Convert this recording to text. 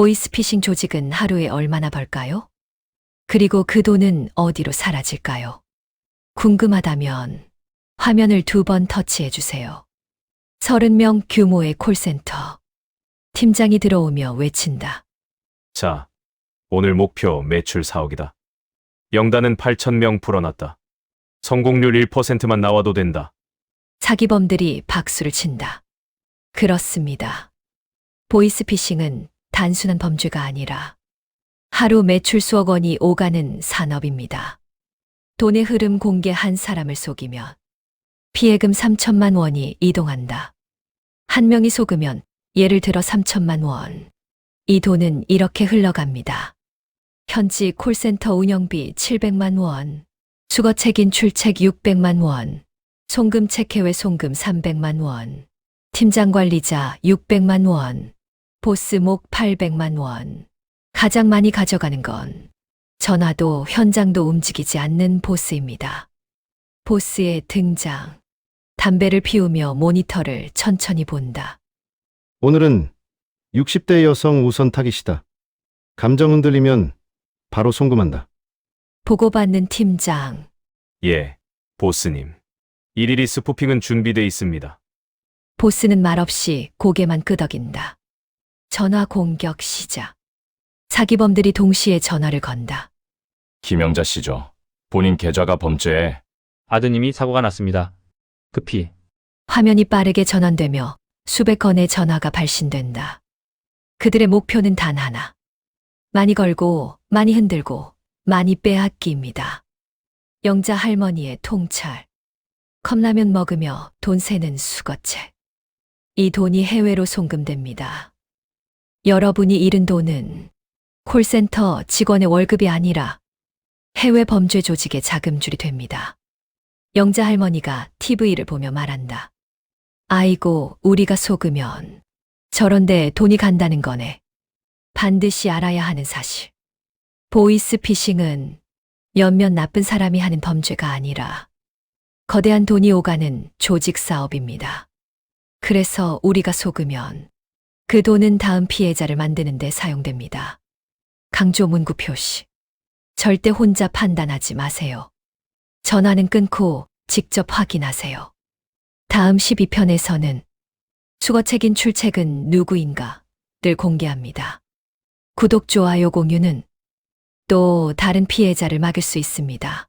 보이스피싱 조직은 하루에 얼마나 벌까요? 그리고 그 돈은 어디로 사라질까요? 궁금하다면 화면을 두 번 터치해 주세요. 30명 규모의 콜센터. 팀장이 들어오며 외친다. 자, 오늘 목표 매출 4억이다. 영단은 8,000명 풀어놨다. 성공률 1%만 나와도 된다. 사기범들이 박수를 친다. 그렇습니다. 보이스피싱은 단순한 범죄가 아니라 하루 매출 수억 원이 오가는 산업입니다. 돈의 흐름 공개 한 사람을 속이면 피해금 3천만 원이 이동한다. 한 명이 속으면 예를 들어 3천만 원. 이 돈은 이렇게 흘러갑니다. 현지 콜센터 운영비 700만 원, 수거책인 출첵 600만 원, 송금책 해외 송금 300만 원, 팀장 관리자 600만 원, 보스 목 800만 원. 가장 많이 가져가는 건 전화도 현장도 움직이지 않는 보스입니다. 보스의 등장. 담배를 피우며 모니터를 천천히 본다. 오늘은 60대 여성 우선 타깃이다. 감정 흔들리면 바로 송금한다. 보고받는 팀장. 예, 보스님. 일일이 스푸핑은 준비돼 있습니다. 보스는 말없이 고개만 끄덕인다. 전화 공격 시작. 사기범들이 동시에 전화를 건다. 김영자 씨죠. 본인 계좌가 범죄에 아드님이 사고가 났습니다. 급히 화면이 빠르게 전환되며 수백 건의 전화가 발신된다. 그들의 목표는 단 하나. 많이 걸고, 많이 흔들고, 많이 빼앗기입니다. 영자 할머니의 통찰. 컵라면 먹으며 돈 세는 수거책. 이 돈이 해외로 송금됩니다. 여러분이 잃은 돈은 콜센터 직원의 월급이 아니라 해외 범죄 조직의 자금줄이 됩니다. 영자 할머니가 TV를 보며 말한다. 아이고, 우리가 속으면 저런데 돈이 간다는 거네. 반드시 알아야 하는 사실. 보이스 피싱은 몇몇 나쁜 사람이 하는 범죄가 아니라 거대한 돈이 오가는 조직 사업입니다. 그래서 우리가 속으면 그 돈은 다음 피해자를 만드는 데 사용됩니다. 강조 문구 표시. 절대 혼자 판단하지 마세요. 전화는 끊고 직접 확인하세요. 다음 12편에서는 수거책인 출첵은 누구인가?를 공개합니다. 구독, 좋아요, 공유는 또 다른 피해자를 막을 수 있습니다.